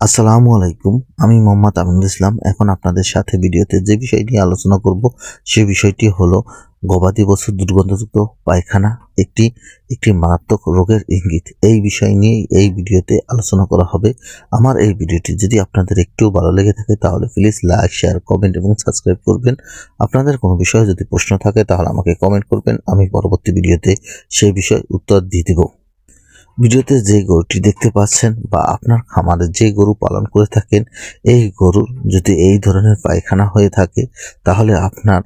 আসসালামু আলাইকুম, আমি মোহাম্মদ আমিনুল ইসলাম। এখন আপনাদের সাথে ভিডিওতে যে বিষয় নিয়ে আলোচনা করব, সে বিষয়টি হলো গবাদি পশুর দুর্গন্ধযুক্ত পায়খানা, একটি একটি মারাত্মক রোগের ইঙ্গিত। এই বিষয় নিয়ে এই ভিডিওতে আলোচনা করা হবে। আমার এই ভিডিওটি যদি আপনাদের একটু ভালো লেগে থাকে, তাহলে প্লিজ লাইক শেয়ার কমেন্ট এবং সাবস্ক্রাইব করবেন। আপনাদের কোনো বিষয়ে যদি প্রশ্ন থাকে, তাহলে আমাকে কমেন্ট করবেন। আমি পরবর্তী ভিডিওতে সেই বিষয়ে উত্তর দিয়ে দেব। ভিডিওতে যে গরুটি দেখতে পাচ্ছেন বা আপনার খামারে যে গরু পালন করে থাকেন, এই গরুর যদি এই ধরনের পায়খানা হয়ে থাকে, তাহলে আপনার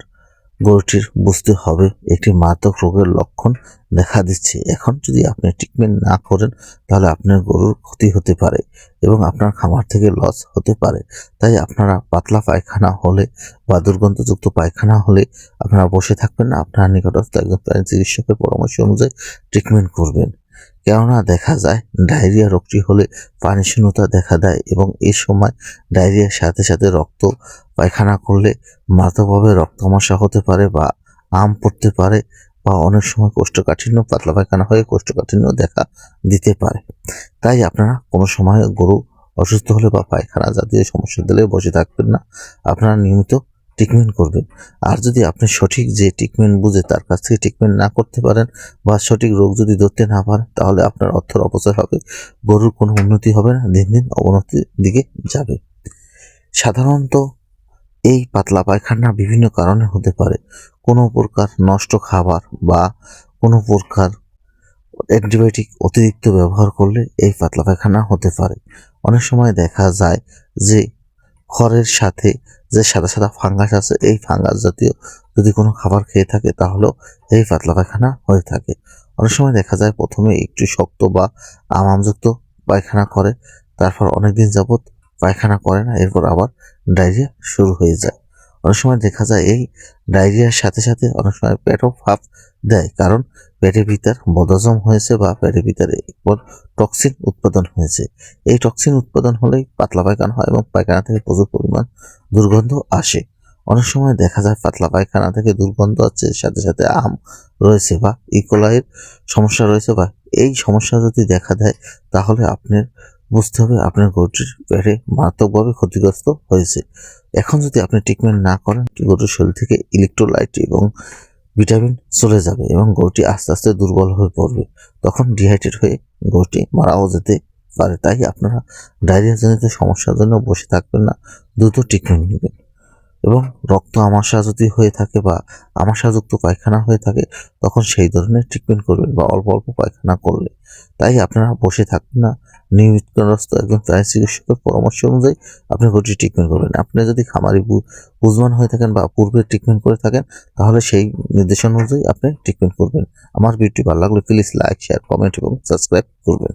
গরুটির বুঝতে হবে একটি মারাত্মক রোগের লক্ষণ দেখা দিচ্ছে। এখন যদি আপনি ট্রিটমেন্ট না করেন, তাহলে আপনার গরুর ক্ষতি হতে পারে এবং আপনার খামার থেকে লস হতে পারে। তাই আপনারা পাতলা পায়খানা হলে বা দুর্গন্ধযুক্ত পায়খানা হলে আপনারা বসে থাকবেন না। আপনার নিকটস্থ একজন প্রাণী চিকিৎসকের পরামর্শ অনুযায়ী ট্রিটমেন্ট করবেন। কেননা দেখা যায়, ডায়রিয়া রোগটি হলে পানি শূন্যতা দেখা দেয় এবং এ সময় ডায়রিয়ার সাথে সাথে রক্ত পায়খানা করলে মারাত্মকভাবে রক্তামশা হতে পারে বা আম পড়তে পারে বা অনেক সময় কোষ্ঠকাঠিন্য, পাতলা পায়খানা হয়ে কোষ্ঠকাঠিন্য দেখা দিতে পারে। তাই আপনারা কোনো সময় গরু অসুস্থ হলে বা পায়খানা জাতীয় সমস্যা দিলে বসে থাকবেন না। আপনারা নিয়মিত ট্রিটমেন্ট করবেন আর যদি আপনি সঠিক যে ট্রিটমেন্ট বুঝে তার কাছ থেকে ট্রিটমেন্ট না করতে পারেন বা সঠিক রোগ যদি ধরতে না পারেন, তাহলে আপনার অর্থের অপচয় হবে, গরুর কোনো উন্নতি হবে না, দিন দিন অবনতির দিকে যাবে। সাধারণত এই পাতলা পায়খানা বিভিন্ন কারণে হতে পারে। কোনো প্রকার নষ্ট খাবার বা কোনো প্রকার অ্যান্টিবায়োটিক অতিরিক্ত ব্যবহার করলে এই পাতলা পায়খানা হতে পারে। অনেক সময় দেখা যায় যে খড়ের সাথে যে সাদা সাদা ফাঙ্গাস আছে, এই ফাঙ্গাস জাতীয় যদি কোনো খাবার খেয়ে থাকে, তাহলেও এই পাতলা পায়খানা হয়ে থাকে। অনেক সময় দেখা যায় প্রথমে একটু শক্ত বা আমামযুক্ত পায়খানা করে, তারপর অনেকদিন যাবৎ পায়খানা করে না, এরপর আবার ডায়রিয়া শুরু হয়ে যায়। অনেক সময় দেখা যায় এই ডায়রিয়ার সাথে সাথে অনেক সময় পেটও ফাঁপ দেয়, কারণ পেটের ভিতর বদহজম হয়েছে বা পেটের ভিতরে একবার টক্সিন উৎপাদন হয়েছে। এই টক্সিন উৎপাদন হলেই পাতলা পায়খানা হয় এবং পায়খানা থেকে প্রচুর পরিমাণ দুর্গন্ধ আসে। অনেক সময় দেখা যায় পাতলা পায়খানা থেকে দুর্গন্ধ আছে, সাথে সাথে আম রয়েছে বা ইকোলাইয়ের সমস্যা রয়েছে বা এই সমস্যা যদি দেখা দেয়, তাহলে আপনার বুঝতে হবে আপনার গরুটির পেটে মারাত্মকভাবে ক্ষতিগ্রস্ত হয়েছে। এখন যদি আপনি ট্রিটমেন্ট না করেন, গরুর শরীর থেকে ইলেকট্রোলাইট এবং ভিটামিন চলে যাবে এবং গরুটি আস্তে আস্তে দুর্বল হয়ে পড়বে। তখন ডিহাইড্রেট হয়ে গরুটি মারাও যেতে পারে। তাই আপনারা ডায়রিয়াজনিত সমস্যার জন্য বসে থাকবেন না, দ্রুত ট্রিটমেন্ট নেবেন। এবং রক্ত আমাশা যদি হয়ে থাকে বা আমাশাযুক্ত পায়খানা হয়ে থাকে, তখন সেই ধরনের ট্রিটমেন্ট করবেন বা অল্প অল্প পায়খানা করলে। তাই আপনারা বসে থাকবেন না। নিয়মিতগ্রস্ত একজন প্রাণী চিকিৎসকের পরামর্শ অনুযায়ী আপনি গরুটি ট্রিটমেন্ট করবেন। আপনি যদি খামারি বু- বুঝবান হয়ে থাকেন বা পূর্বে ট্রিটমেন্ট করে থাকেন, তাহলে সেই নির্দেশনা অনুযায়ী আপনি ট্রিটমেন্ট করবেন। আমার ভিডিওটি ভালো লাগলে প্লিজ লাইক শেয়ার কমেন্ট এবং সাবস্ক্রাইব করবেন।